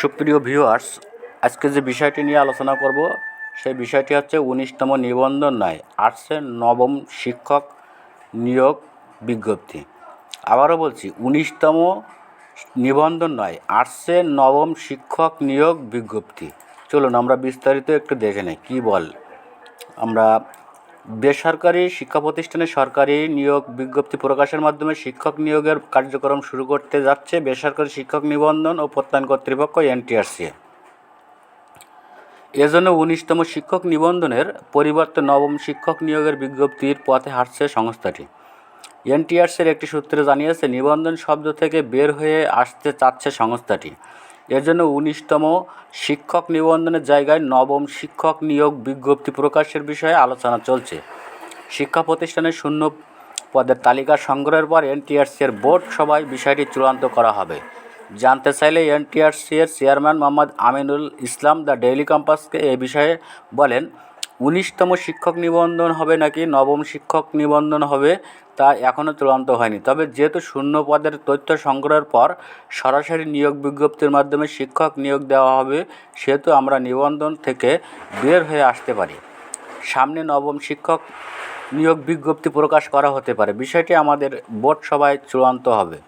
সুপ্রিয় ভিউয়ার্স আজকে যে বিষয়টি নিয়ে আলোচনা করব, সেই বিষয়টি হচ্ছে উনিশতম নিবন্ধন নয় আর্টসের নবম শিক্ষক নিয়োগ বিজ্ঞপ্তি। আবারও বলছি, উনিশতম নিবন্ধন নয় আর্টসের নবম শিক্ষক নিয়োগ বিজ্ঞপ্তি। চলুন আমরা বিস্তারিত একটু দেখে নেই, কী বল? আমরা বেসরকারি শিক্ষা প্রতিষ্ঠানে সরকারি নিয়োগ বিজ্ঞপ্তি প্রকাশের মাধ্যমে শিক্ষক নিয়োগের কার্যক্রম শুরু করতে যাচ্ছে বেসরকারি শিক্ষক নিবন্ধন ও প্রত্যয়ন কর্তৃপক্ষ, এনটিআরসি এজন্য উনিশতম শিক্ষক নিবন্ধনের পরিবর্তে নবম শিক্ষক নিয়োগের বিজ্ঞপ্তির পথে হাঁটছে সংস্থাটি। এনটিআরসির একটি সূত্রে জানিয়েছে, নিবন্ধন শব্দ থেকে বের হয়ে আসতে চাচ্ছে সংস্থাটি। এর জন্য উনিশতম শিক্ষক নিবন্ধনের জায়গায় নবম শিক্ষক নিয়োগ বিজ্ঞপ্তি প্রকাশের বিষয়ে আলোচনা চলছে। শিক্ষা প্রতিষ্ঠানের শূন্য পদের তালিকা সংগ্রহের পর এনটিআরসি এর বোর্ড সভায় বিষয়টি চূড়ান্ত করা হবে। জানতে চাইলে এনটিআরসি এর chairman Mohammad Aminul Islam the Daily কম্পাসকে এ বিষয়ে বলেন উনিশতম শিক্ষক নিবন্ধন হবে নাকি নবম শিক্ষক নিবন্ধন হবে তা এখনও চূড়ান্ত হয়নি। তবে যেহেতু শূন্য পদের তথ্য সংগ্রহের পর সরাসরি নিয়োগ বিজ্ঞপ্তির মাধ্যমে শিক্ষক নিয়োগ দেওয়া হবে, সেহেতু আমরা নিবন্ধন থেকে বের হয়ে আসতে পারি। সামনে নবম শিক্ষক নিয়োগ বিজ্ঞপ্তি প্রকাশ করা হতে পারে। বিষয়টি আমাদের বোর্ড সভায় চূড়ান্ত হবে।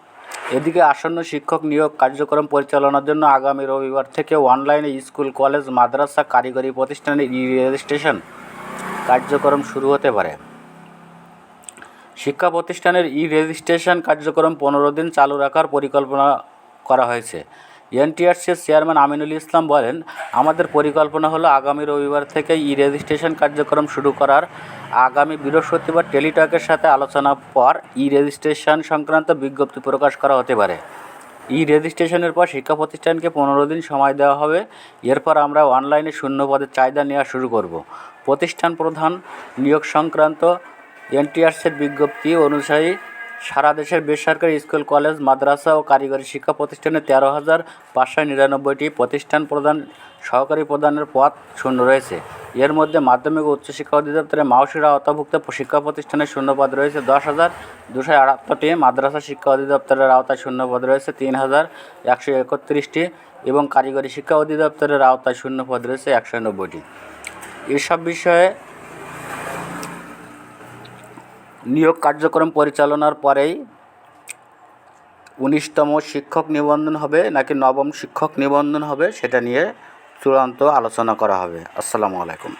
এদিকে আসন্ন শিক্ষক নিয়োগ কার্যক্রম পরিচালনার জন্য আগামী রবিবার থেকে অনলাইনে স্কুল, কলেজ, মাদ্রাসা কারিগরি প্রতিষ্ঠানের ই রেজিস্ট্রেশন কার্যক্রম শুরু হতে পারে। শিক্ষা প্রতিষ্ঠানের ই রেজিস্ট্রেশন কার্যক্রম পনেরো দিন চালু রাখার পরিকল্পনা করা হয়েছে। এনটিআরসির চেয়ারম্যান আমিনুল ইসলাম বলেন, আমাদের পরিকল্পনা হলো আগামী রবিবার থেকে ই রেজিস্ট্রেশন কার্যক্রম শুরু করার। আগামী বৃহস্পতিবার টেলিটকের সাথে আলোচনার পর ই রেজিস্ট্রেশন সংক্রান্ত বিজ্ঞপ্তি প্রকাশ করা হতে পারে। ই রেজিস্ট্রেশনের পর শিক্ষা প্রতিষ্ঠানকে পনেরো দিন সময় দেওয়া হবে। এরপর আমরা অনলাইনে শূন্য পদের চাহিদা নেওয়া শুরু করব। প্রতিষ্ঠান প্রধান নিয়োগ সংক্রান্ত এনটিআরসির বিজ্ঞপ্তি অনুযায়ী সারা দেশের বেসরকারি স্কুল, কলেজ, মাদ্রাসা ও কারিগরি শিক্ষা প্রতিষ্ঠানে তেরো হাজার পাঁচশো নিরানব্বইটি প্রতিষ্ঠান প্রদান, সহকারী প্রদানের পদ শূন্য রয়েছে। এর মধ্যে মাধ্যমিক ও উচ্চশিক্ষা অধিদপ্তরের মাউসিরা আওতাভুক্ত শিক্ষা প্রতিষ্ঠানে শূন্যপদ রয়েছে দশ হাজার দুশো আটাত্তরটি, মাদ্রাসা শিক্ষা অধিদপ্তরের আওতায় শূন্যপদ রয়েছে তিন হাজার একশো একত্রিশটি এবং কারিগরি শিক্ষা অধিদপ্তরের আওতায় শূন্যপদ রয়েছে একশো নব্বইটি। এসব বিষয়ে নিয়োগ কার্যক্রম পরিচালনার পরেই উনিশতম শিক্ষক নিবন্ধন হবে নাকি নবম শিক্ষক নিবন্ধন হবে সেটা নিয়ে চূড়ান্ত আলোচনা করা হবে। আসসালামু আলাইকুম।